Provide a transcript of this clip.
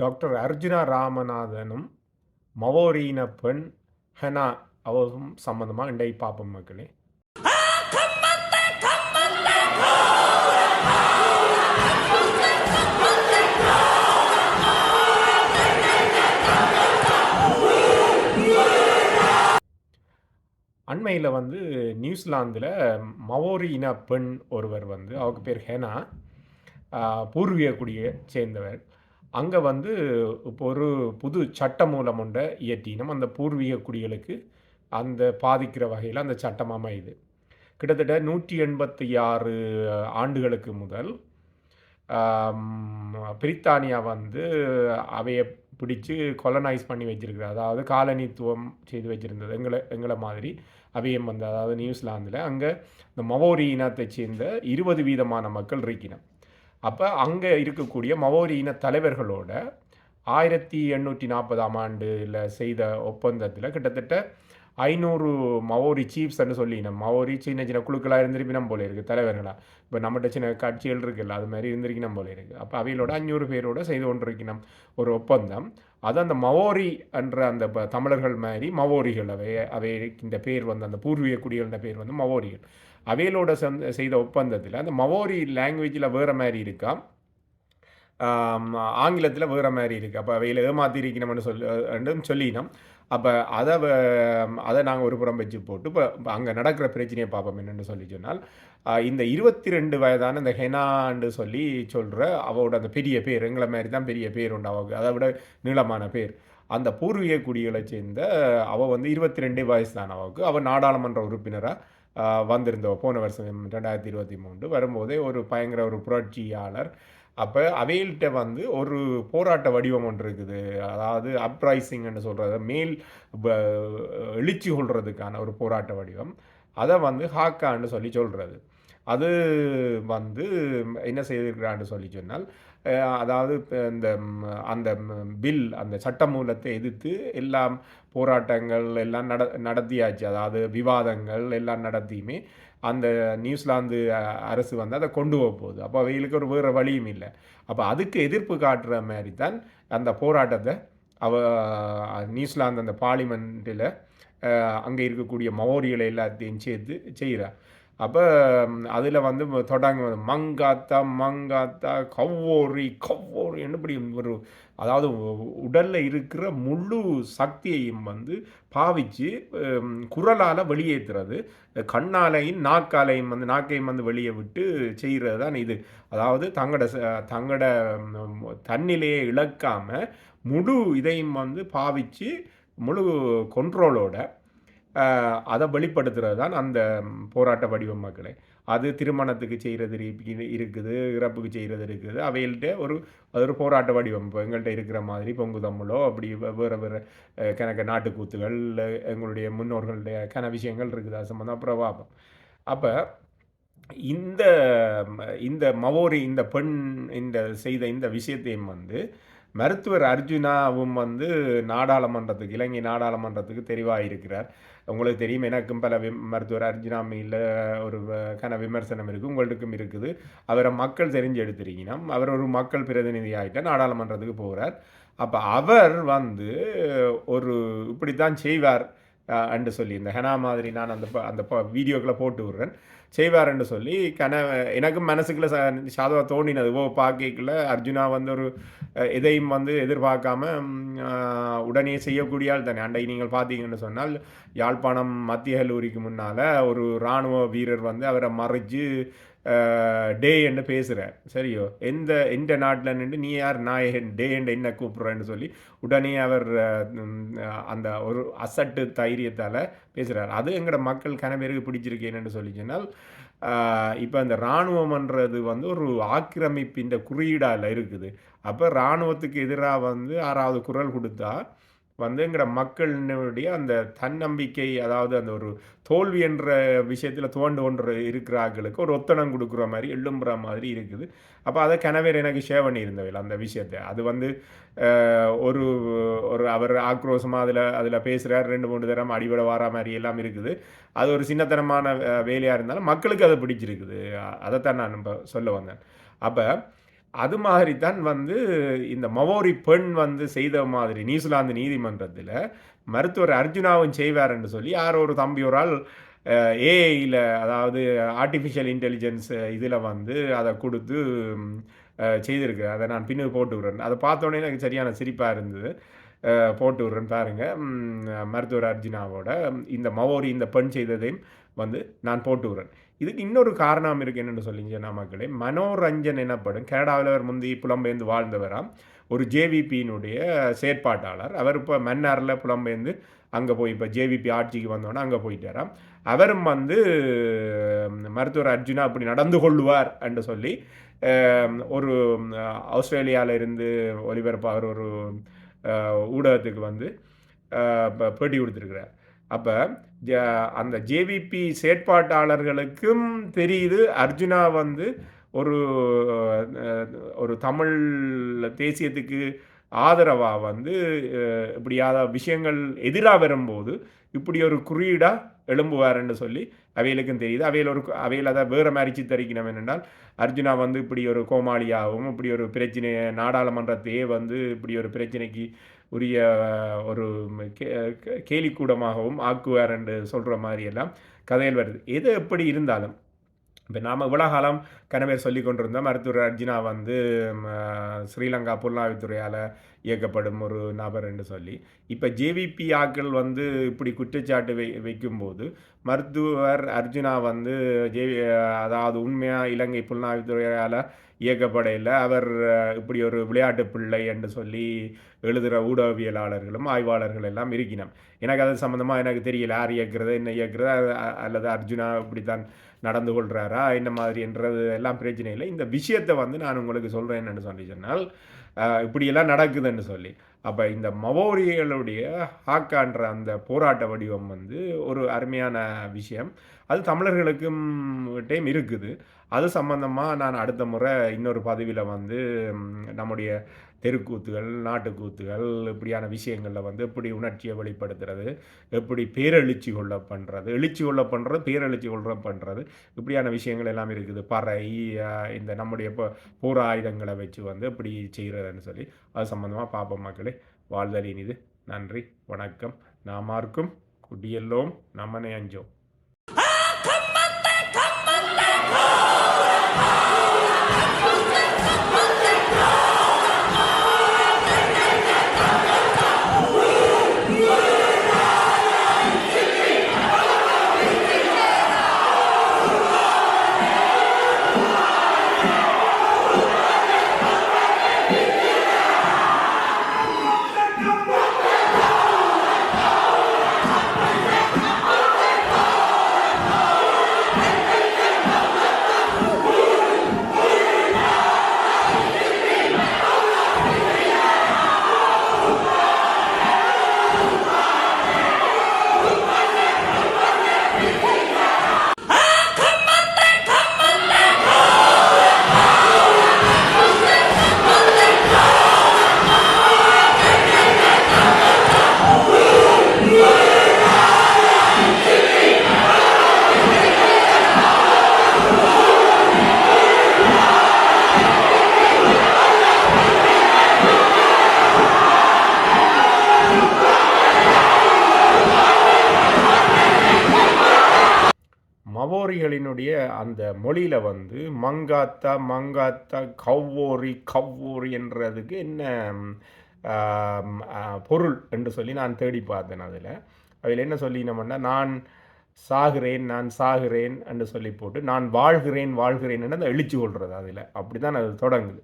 Doctor Arjuna ராமநாதனும் மவோரீன பெண் henna அவரும் சம்மந்தமாக இண்டை பார்ப்போம் மக்களே. அண்மையில் வந்து நியூசிலாந்தில் மவோரி இன பெண் ஒருவர் வந்து அவருக்கு பேர் ஹெனா பூர்வீக குடியை சேர்ந்தவர். அங்கே வந்து இப்போ ஒரு புது சட்டமூலம் ஒன்றை இயற்றினோம். அந்த பூர்வீக குடிகளுக்கு அந்த பாதிக்கிற வகையில் அந்த சட்டம் அமையுது. கிட்டத்தட்ட நூற்றி எண்பத்தி ஆறு ஆண்டுகளுக்கு முதல் பிரித்தானியா வந்து அவையை பிடிச்சு கொலனைஸ் பண்ணி வச்சிருக்கிறது. அதாவது காலனித்துவம் செய்து வச்சிருந்தது. எங்களை எங்களை மாதிரி அவையம் வந்து அதாவது நியூசிலாந்தில் அங்கே இந்த மவோரி இனத்தை சேர்ந்த இருபது வீதமான மக்கள் இருக்கினோம் அப்போ அங்கே இருக்கக்கூடிய மவோரி இன தலைவர்களோட ஆயிரத்தி எண்ணூற்றி நாற்பதாம் ஆண்டில் செய்த ஒப்பந்தத்தில் கிட்டத்தட்ட ஐநூறு மவோரி சீஃப்ஸ்ன்னு சொல்லினோம் மவோரி சின்ன சின்ன குழுக்களாக இருந்திருப்பினம் போல இருக்குது தலைவர்களாக இப்போ நம்மகிட்ட சின்ன கட்சிகள் இருக்குல்ல அது மாதிரி இருந்திருக்கணும் போல இருக்குது அப்போ அவைகளோட அஞ்சூறு பேரோட செய்து கொண்டிருக்கணும் ஒரு ஒப்பந்தம். அது அந்த மவோரி என்ற அந்த ப- தமிழர்கள் மாதிரி மவோரிகள் அவை அவை இந்த பேர் வந்து அந்த பூர்வீக குடிகள்ன்ற பேர் வந்து மவோரிகள். அவையலோட சந்த செய்த ஒப்பந்தத்தில் அந்த மவோரி லாங்குவேஜில் வேறு மாதிரி இருக்கா? ஆங்கிலத்தில் வேறு மாதிரி இருக்குது அப்போ அவையில் ஏமாத்திருக்கணும்னு சொல்லி சொல்லினோம். அப்போ அதை வ- அதை நாங்கள் ஒரு புறம் வச்சு போட்டு இப்போ அங்கே நடக்கிற பிரச்சனையை பார்ப்போம் என்னென்னு சொல்லி சொன்னால். இந்த இருபத்தி ரெண்டு வயதான இந்த ஹெனான்னு சொல்லி சொல்கிற அவளோட அந்த பெரிய பேர் எங்களை மாதிரி தான் பெரிய பேர் உண்டு அவளுக்கு அதை விட நீளமான பேர். அந்த பூர்வீக குடிகளை சேர்ந்த அவள் வந்து இருபத்தி ரெண்டு வயசு தான் அவளுக்கு அவள் நாடாளுமன்ற உறுப்பினராக வந்திருந்தோம். போன வருஷம் ரெண்டாயிரத்தி இருபத்தி மூன்று. வரும்போதே ஒரு பயங்கர ஒரு புரட்சியாளர். அப்போ அவையில்கிட்ட வந்து ஒரு போராட்ட வடிவம் ஒன்று இருக்குது. அதாவது அப்ரைசிங்னு சொல்கிறது மேல் எழுச்சி கொள்றதுக்கான ஒரு போராட்ட வடிவம். அதை வந்து ஹாக்கான்னு சொல்லி சொல்கிறது அது வந்து என்ன செய்திருக்கிறான்னு சொல்லி சொன்னால் அதாவது இந்த அந்த பில் அந்த சட்டமூலத்தை எதிர்த்து எல்லாம் போராட்டங்கள் எல்லாம் நட நடத்தியாச்சு. அதாவது விவாதங்கள் எல்லாம் நடத்தியுமே அந்த நியூசிலாந்து அரசு வந்து அதை கொண்டு போக போகுது. அப்போ அவைகளுக்கு ஒரு வேறு வழியும் இல்லை. அப்போ அதுக்கு எதிர்ப்பு காட்டுற மாதிரி தான் அந்த போராட்டத்தை அவ நியூசிலாந்து அந்த பார்லிமெண்ட்டில் அங்கே இருக்கக்கூடிய மவோரிகளை எல்லாத்தையும் சேர்த்து செய்கிறா அப்போ அதில் வந்து தொடங்க மங்காத்தா மங்காத்தா கவ்வோரி கவ்வோரின்னு இப்படி ஒரு அதாவது உடலில் இருக்கிற முழு சக்தியையும் வந்து பாவிச்சு குரலால் வெளியேற்றுறது கண்ணாலையும் நாக்காலையும் வந்து நாக்கையும் வந்து வெளியே விட்டு செய்கிறது தான் இது. அதாவது தங்கட ச- தன்னிலையை இழக்காமல் முழு இதையும் வந்து பாவிச்சு முழு கொண்ட்ரோலோட அதை வெளிப்படுத்துறது தான் அந்த போராட்ட வடிவம் மக்களே. அது திருமணத்துக்கு செய்கிறது இருக்குது இறப்புக்கு செய்கிறது இருக்குது. அவைகள்கிட்ட ஒரு அது ஒரு போராட்ட வடிவம். இப்போ எங்கள்கிட்ட இருக்கிற மாதிரி பொங்கு தமிழோ அப்படி வேறு வேறு கணக்கு கணக்க நாட்டுக்கூத்துகள் எங்களுடைய முன்னோர்களுடைய கன விஷயங்கள் இருக்குது அது சம்மந்தம் பிரபாபம். அப்போ இந்த ம- இந்த மவோரி இந்த பெண் இந்த செய்த இந்த விஷயத்தையும் வந்து மருத்துவர் அர்ஜுனாவும் வந்து நாடாளுமன்றத்துக்கு இலங்கை நாடாளுமன்றத்துக்கு தெரிவாக இருக்கிறார். உங்களுக்கு தெரியும் எனக்கும் பல விம் மருத்துவர் அர்ஜுனா மீல ஒரு கன விமர்சனம் இருக்குது உங்களுக்கும் இருக்குது. அவரை மக்கள் தெரிஞ்சு எடுத்துருக்கீங்கன்னா அவர் ஒரு மக்கள் பிரதிநிதி ஆகிட்ட நாடாளுமன்றத்துக்கு போகிறார் அப்போ அவர் வந்து ஒரு இப்படித்தான் செய்வார். என்று சொல்லி இந்த ஹெனா மாதிரி நான் அந்த ப- அந்த வீடியோக்களை போட்டு விடுறேன். செய்வார்ன்னு சொல்லி கன எனக்கும் மனசுக்குள்ள ச சாதவா தோணினது ஓ பார்க்கல அர்ஜுனா வந்து ஒரு எதையும் வந்து எதிர்பார்க்காம உடனே செய்யக்கூடிய ஆள் தானே. அண்டை நீங்கள் பார்த்தீங்கன்னு சொன்னால் யாழ்ப்பாணம் மத்திய கல்லூரிக்கு முன்னால் ஒரு இராணுவ வீரர் வந்து அவரை மறைச்சு டே என்று பேசுகிற சரியோ? எந்த எந்த நாட்டில் நின்று நீ யார்? நாயகன் டே என்று என்ன கூப்பிட்றேன்னு சொல்லி உடனே அவர் அந்த ஒரு அசட்டு தைரியத்தால் பேசுகிறார் அது எங்களோட மக்கள் கன பிடிச்சிருக்கேன்னு சொல்லி சொன்னால் இப்போ இந்த இராணுவம்ன்றது வந்து ஒரு ஆக்கிரமிப்பின் குறியீடால் இருக்குது. அப்போ இராணுவத்துக்கு எதிராக வந்து ஆறாவது குரல் கொடுத்தா வந்து எங்களோட மக்களினுடைய அந்த தன்னம்பிக்கை அதாவது அந்த ஒரு தோல்வி என்ற விஷயத்தில் தோண்டு ஒன்று இருக்கிறார்களுக்கு ஒரு ஒத்தனம் கொடுக்குற மாதிரி எழும்புற மாதிரி இருக்குது. அப்போ அதை கனவேர் எனக்கு ஷேர் பண்ணியிருந்தவையில் அந்த விஷயத்தை. அது வந்து ஒரு ஒரு அவர் ஆக்ரோஷமாக அதில் அதில் பேசுகிறார் ரெண்டு மூணு தரம் அடிபட வார மாதிரி எல்லாம் இருக்குது. அது ஒரு சின்னத்தனமான வேலையாக இருந்தாலும் மக்களுக்கு அது பிடிச்சிருக்குது. அதைத்தான் நான் சொல்ல வந்தேன். அப்போ அது மாதிரி தான் வந்து இந்த மவோரி பெண் வந்து செய்த மாதிரி நியூசிலாந்து நீதிமன்றத்தில் மருத்துவர் அர்ஜுனாவும் செய்வார் என்று சொல்லி யாரோ ஒரு தம்பி ஒரு ஆள் ஏஐயில் அதாவது ஆர்டிஃபிஷியல் இன்டெலிஜென்ஸ் இதில் வந்து அதை கொடுத்து செய்திருக்கு அதை நான் பின்னு போட்டு விடுறேன். அதை பார்த்தோன்னே எனக்கு சரியான சிரிப்பாக இருந்தது. போட்டு விட்றேன் பாருங்கள் மருத்துவர் அர்ஜுனாவோட இந்த மவோரி இந்த பெண் செய்ததையும் வந்து நான் போட்டு விடுறேன். இதுக்கு இன்னொரு காரணம் இருக்குது என்னென்னு சொல்லிங்கன்னா மக்களே மனோரஞ்சன் எனப்படும் கனடாவில் அவர் முந்தி புலம்பெயர்ந்து வாழ்ந்தவராம். ஒரு ஜேவிபியினுடைய செயற்பாட்டாளர். அவர் இப்போ மன்னாரில் புலம்பெயர்ந்து அங்கே போய் இப்போ ஜேவிபி ஆட்சிக்கு வந்தோன்னே அங்கே போயிட்டாராம். அவரும் வந்து மருத்துவர் அர்ஜுனா அப்படி நடந்து கொள்வார் என்று சொல்லி ஒரு ஆஸ்திரேலியாவில் இருந்து ஒலிபரப்பாகிற ஒரு ஊடகத்துக்கு வந்து ப- பேட்டி கொடுத்துருக்கிறார். அப்போ அந்த ஜேவிபி செயற்பாட்டாளர்களுக்கும் தெரியுது. அர்ஜுனா வந்து ஒரு ஒரு தமிழ் தேசியத்துக்கு ஆதரவாக வந்து இப்படியாத விஷயங்கள் எதிராக வரும்போது இப்படி ஒரு குறியீடாக எழும்புவாருன்னு சொல்லி அவைகளுக்கும் தெரியுது. அவையில் ஒரு அவையில் அதை வேறு மாதிரி சித்தரிக்கணும் என்னென்றால் அர்ஜுனா வந்து இப்படி ஒரு கோமாளியாகவும் இப்படி ஒரு பிரச்சனையை நாடாளுமன்றத்தையே வந்து இப்படி ஒரு பிரச்சனைக்கு உரிய ஒரு கே- கேலிக்கூடமாகவும் ஆக்குவார் என்று சொல்கிற மாதிரியெல்லாம் கதையில் வருது. எது எப்படி இருந்தாலும் இப்போ நாம் இவ்வளோ காலம் கனவேர் சொல்லி கொண்டிருந்தோம். மருத்துவர் அர்ஜுனா வந்து ஸ்ரீலங்கா புலனாய்வுத்துறையால் இயக்கப்படும் ஒரு நபர் என்று சொல்லி. இப்போ ஜேவிபி ஆக்கள் வந்து இப்படி குற்றச்சாட்டு வை வைக்கும்போது மருத்துவர் அர்ஜுனா வந்து ஜேவி அதாவது உண்மையாக இலங்கை புலனாய்வுத்துறையால் இயக்கப்படையில் அவர் இப்படி ஒரு விளையாட்டு பிள்ளை என்று சொல்லி எழுதுகிற ஊடகவியலாளர்களும் ஆய்வாளர்கள் எல்லாம் இருக்கினோம். எனக்கு அது சம்மந்தமாக எனக்கு தெரியல. யார் இயக்குறது என்ன இயக்கிறது அல்லது அர்ஜுனா இப்படித்தான் நடந்து கொள்கிறாரா என்ன மாதிரி என்றது எல்லாம் பிரச்சனை இல்லை. இந்த விஷயத்தை வந்து நான் உங்களுக்கு சொல்கிறேன் என்னென்னு சொல்லி சொன்னால் இப்படியெல்லாம் நடக்குதுன்னு சொல்லி. அப்போ இந்த மவோரியர்களுடைய ஹாக்கான்ற அந்த போராட்ட வடிவம் வந்து ஒரு அருமையான விஷயம். அது தமிழர்களுக்கும் டைம் இருக்குது. அது சம்பந்தமாக நான் அடுத்த முறை இன்னொரு பதவியில் வந்து நம்முடைய தெருக்கூத்துகள் நாட்டுக்கூத்துகள் இப்படியான விஷயங்களில் வந்து எப்படி உணர்ச்சியை வெளிப்படுத்துறது எப்படி பேரெழுச்சி கொள்ள பண்ணுறது எழுச்சி கொள்ள பண்ணுறது பேரெழுச்சி கொள்ள பண்ணுறது இப்படியான விஷயங்கள் எல்லாம் இருக்குது. பறை இந்த நம்முடைய இப்போ போர் ஆயுதங்களை வச்சு வந்து எப்படி செய்கிறதுன்னு சொல்லி அது சம்மந்தமாக பார்ப்போம் மக்களே. வாழ்தல் இனிது நன்றி வணக்கம். நாமார்க்கும் குடியெல்லோம் நம்மனை அஞ்சோம் மவோரிகளினுடைய அந்த மொழியில் வந்து மங்காத்தா மங்காத்தா கவ்வோரி கவ்வோரி என்றதுக்கு என்ன பொருள் என்று சொல்லி நான் தேடி பார்த்தேன் அதில். அதில் என்ன சொல்லினோம்னா நான் சாகிறேன் நான் சாகிறேன் என்று சொல்லி போட்டு நான் வாழ்கிறேன் வாழ்கிறேன் அந்த எழுச்சி கொள்வது அதில். அப்படி தான் அது தொடங்குது.